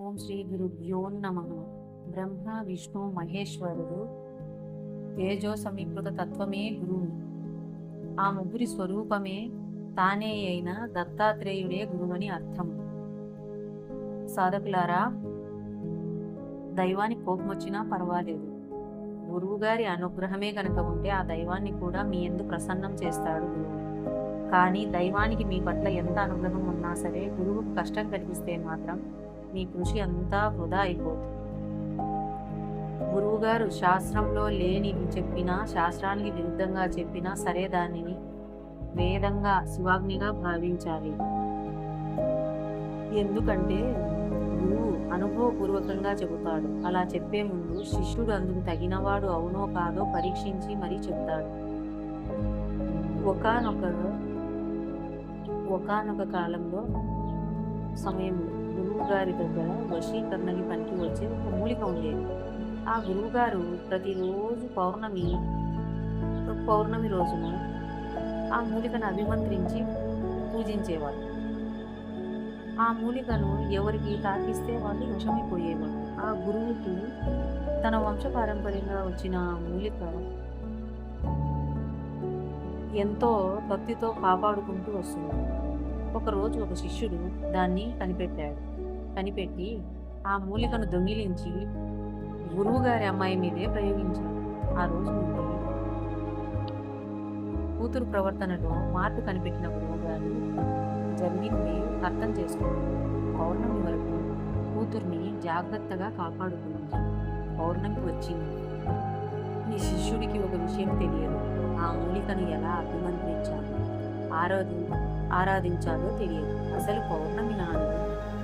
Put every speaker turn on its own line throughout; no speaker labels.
ఓం శ్రీ గురుభ్యో నమ. బ్రహ్మ విష్ణు మహేశ్వరుడు తేజో సమీకృత తత్వమే గురువు. ఆ ముగ్గురి స్వరూపమే తానే అయిన దత్తాత్రేయుడే గురువని అర్థం. సాధకులారా దైవానికి కోపం వచ్చినా పర్వాలేదు. గురువుగారి అనుగ్రహమే కనుక ఉంటే ఆ దైవాన్ని కూడా మీ ఎందు ప్రసన్నం చేస్తాడు గురువు. కానీ దైవానికి మీ పట్ల ఎంత అనుగ్రహం ఉన్నా సరే గురువుకు కష్టం కలిగిస్తే మాత్రం మీ కృషి అంతా వృధా అయిపోతుంది గురువుగారు శాస్త్రంలో లేనివి చెప్పినా శాస్త్రానికి విరుద్ధంగా చెప్పినా సరే దానిని వేదంగా శివాగ్నిగా భావించాలి. ఎందుకంటే గురువు అనుభవపూర్వకంగా చెబుతాడు. అలా చెప్పే ముందు శిష్యుడు అందుకు తగినవాడు అవునో కాదో పరీక్షించి మరీ చెప్తాడు. ఒకనొక ఒకనొక కాలంలో సమయంలో గురువు గారి దగ్గర వశీకరణకి పనికి వచ్చే ఒక మూలిక ఉండేది ఆ గురువు గారు ప్రతిరోజు పౌర్ణమి పౌర్ణమి రోజున ఆ మూలికను అభిమంత్రించి పూజించేవాడు ఆ మూలికను ఎవరికి తాకిస్తే వాళ్ళు వశమైపోయేవాడు ఆ గురువుకు తన వంశపారంపర్యంగా వచ్చిన మూలిక ఎంతో భక్తితో కాపాడుకుంటూ వస్తుంది. ఒకరోజు ఒక శిష్యుడు దాన్ని కనిపెట్టాడు. కనిపెట్టి ఆ మూలికను దొంగిలించి గురువుగారి అమ్మాయి మీదే ప్రయోగించాడు ఆ రోజు నుండి కూతురు ప్రవర్తనలో మార్పు కనిపెట్టిన గురువుగారు జరిగింది అర్థం చేసుకున్నాడు పౌర్ణమి వరకు కూతుర్ని జాగ్రత్తగా కాపాడుకున్నాడు పౌర్ణమి వచ్చింది ఈ శిష్యుడికి ఒక విషయం తెలియదు. ఆ మూలికను ఎలా అభిమంత్రించాలో ఆరాధి ఆరాధించాలో తెలియదు. అసలు పౌర్ణమి నాడు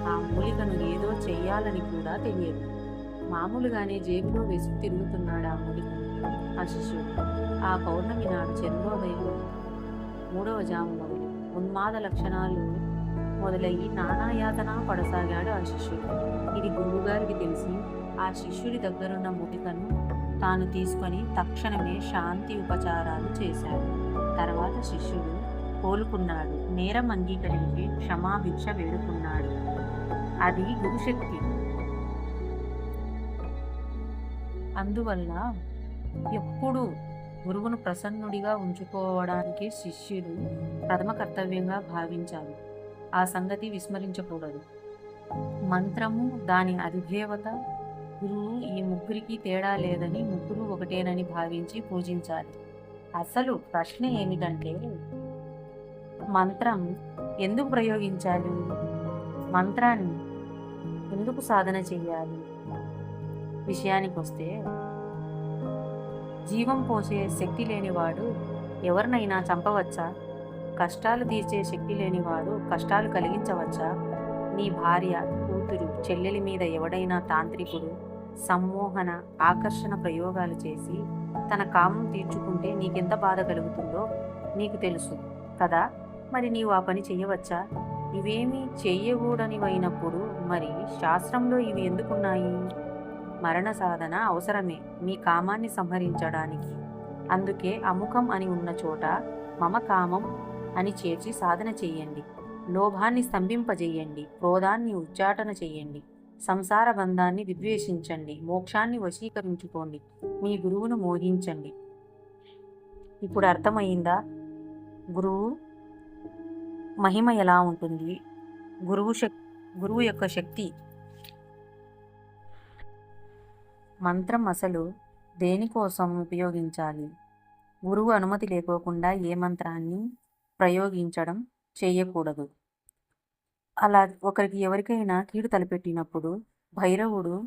ఆ మూలికను ఏదో చెయ్యాలని కూడా తెలియదు. మామూలుగానే జేబులో వేసుకు తిరుగుతున్నాడు ఆ మూలిక. ఆ శిష్యుడు ఆ పౌర్ణమి నాడు చంద్రోదయం మూడవ జాము మొదలు ఉన్మాద లక్షణాలు మొదలయ్యి నానాయాతన పడసాగాడు ఆ శిష్యుడు. ఇది గురువుగారికి తెలిసి ఆ శిష్యుడి దగ్గరున్న మూలికను తాను తీసుకొని తక్షణమే శాంతి ఉపచారాలు చేశాడు. తర్వాత శిష్యుడు కోలుకున్నాడు. నేరం అంగీకరించి క్షమాభిక్ష వేడుకున్నాడు. అది గురుశక్తి. అందువల్ల ఎప్పుడు గురువును ప్రసన్నుడిగా ఉంచుకోవడానికి శిష్యులు ప్రథమ కర్తవ్యంగా భావించాలి. ఆ సంగతి విస్మరించకూడదు. మంత్రము దాని అధిదేవత గురువు ఈ ముగ్గురికి తేడా లేదని ముగ్గురు ఒకటేనని భావించి పూజించాలి. అసలు ప్రశ్న ఏమిటంటే మంత్రం ఎందుకు ప్రయోగించాలి? మంత్రాన్ని ఎందుకు సాధన చేయాలి విషయానికి వస్తే జీవం పోసే శక్తి లేనివాడు ఎవరినైనా చంపవచ్చా? కష్టాలు తీర్చే శక్తి లేనివాడు కష్టాలు కలిగించవచ్చా? నీ భార్య కూతురు చెల్లెలి మీద ఎవడైనా తాంత్రికుడు సమ్మోహన ఆకర్షణ ప్రయోగాలు చేసి తన కామం తీర్చుకుంటే నీకెంత బాధ కలుగుతుందో నీకు తెలుసు కదా? మరి నీవు ఆ పని చేయవచ్చా ఇవేమీ చెయ్యకూడనివైనప్పుడు మరి శాస్త్రంలో ఇవి ఎందుకున్నాయి? మరణ సాధన అవసరమే మీ కామాన్ని సంహరించడానికి. అందుకే అముఖం అని ఉన్న చోట మమ కామం అని చేర్చి సాధన చెయ్యండి. లోభాన్ని స్తంభింపజేయండి. క్రోధాన్ని ఉచ్చాటన చెయ్యండి. సంసార బంధాన్ని విద్వేషించండి. మోక్షాన్ని వశీకరించుకోండి. మీ గురువును మోహించండి. ఇప్పుడు అర్థమైందా గురువు మహిమ ఎలా ఉంటుంది? గురువు శక్ గురువు యొక్క శక్తి. మంత్రం అసలు దేనికోసం ఉపయోగించాలి? గురువు అనుమతి లేకోకుండా ఏ మంత్రాన్ని ప్రయోగించడం చేయకూడదు. అలా ఒకరికి ఎవరికైనా కీడు తలపెట్టినప్పుడు భైరవుడు